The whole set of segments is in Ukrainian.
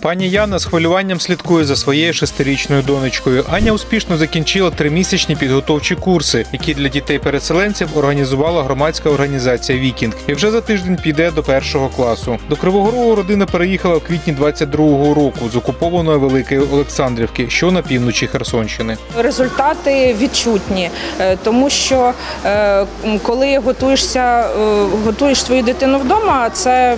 Пані Яна з хвилюванням слідкує за своєю шестирічною донечкою. Аня успішно закінчила тримісячні підготовчі курси, які для дітей-переселенців організувала громадська організація Вікінг. І вже за тиждень піде до першого класу. До Кривого Рогу родина переїхала в квітні 22-го року з окупованої Великої Олександрівки, що на півночі Херсонщини. Результати відчутні, е, тому що е, коли готуєшся, е, готуєш свою дитину вдома, це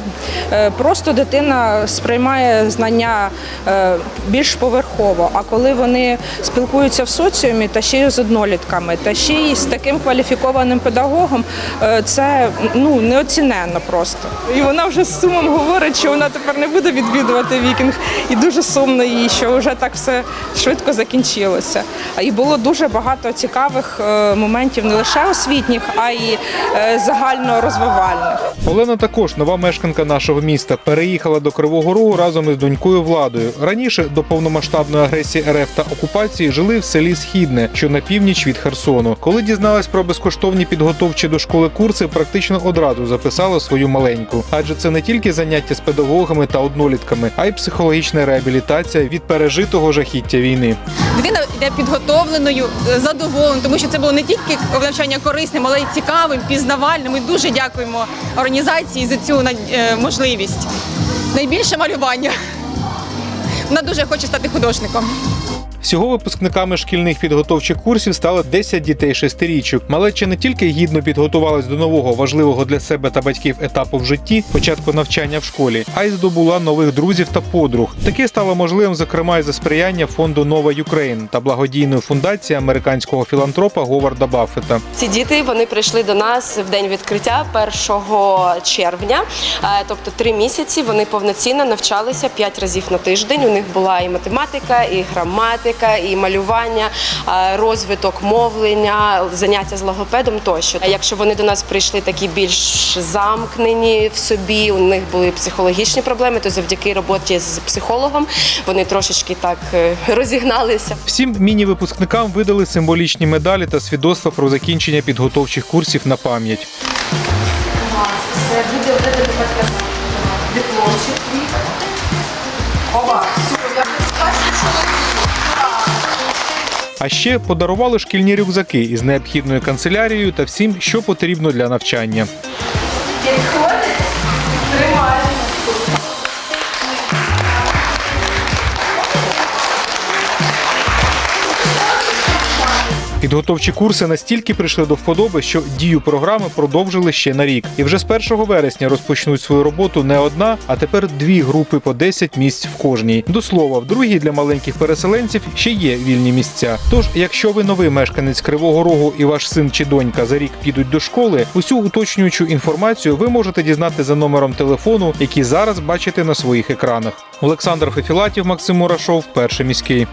просто дитина сприймає знання е, більш поверхово. А коли вони спілкуються в соціумі та ще й з однолітками, та ще й з таким кваліфікованим педагогом, е, це ну неоціненно просто. І вона вже з сумом говорить, що вона тепер не буде відвідувати вікінг, і дуже сумно їй, що вже так все швидко закінчилося. І було дуже багато цікавих е, моментів не лише освітніх, а й загально розвивальних. Олена також нова мешканка нашого міста. Переїхала до Кривого Рогу разом із донькою Владою. Раніше до повномасштабної агресії РФ та окупації жили в селі Східне, що на північ від Херсону. Коли дізналась про безкоштовні підготовчі до школи курси, практично одразу записала свою маленьку. Адже це не тільки заняття з педагогами та однолітками, а й психологічна реабілітація від пережитого жахіття війни. Дитина йде підготовленою, е, задоволеною, тому що це було не тільки навчання корисним, але й цікавим, пізнавальним. Ми дуже дякуємо організації за цю е, можливість. Найбільше малювання. Вона дуже хоче стати художником. Всього випускниками шкільних підготовчих курсів стало 10 дітей шестирічок. Малеча не тільки гідно підготувалась до нового важливого для себе та батьків етапу в житті, початку навчання в школі, а й здобула нових друзів та подруг. Таке стало можливим, зокрема, й за сприяння фонду Нова Юкрейн та благодійної фундації американського філантропа Говарда Баффета. Ці діти вони прийшли до нас в день відкриття 1 червня, Е, тобто три місяці. Вони повноцінно навчалися п'ять разів на тиждень. У них була і математика, і граматика, і малювання, е, розвиток мовлення, заняття з логопедом тощо. Якщо вони до нас прийшли такі більш замкнені в собі, у них були психологічні проблеми, то завдяки роботі з психологом вони трошечки так е, розігналися. Всім міні-випускникам видали символічні медалі та свідоцтва про закінчення підготовчих курсів на пам'ять. А ще подарували шкільні рюкзаки із необхідною канцелярією та всім, що потрібно для навчання. підходить, тримає. Підготовчі курси настільки прийшли до вподоби, що дію програми продовжили ще на рік. І вже з 1 вересня розпочнуть свою роботу не одна, а тепер дві групи по 10 місць в кожній. До слова, в другій для маленьких переселенців ще є вільні місця. Тож, якщо ви новий мешканець Кривого Рогу і ваш син чи донька за рік підуть до школи, усю уточнюючу інформацію ви можете дізнати за номером телефону, який зараз бачите на своїх екранах. Олександр Фефілатів, Максим Мурашов, перший міський.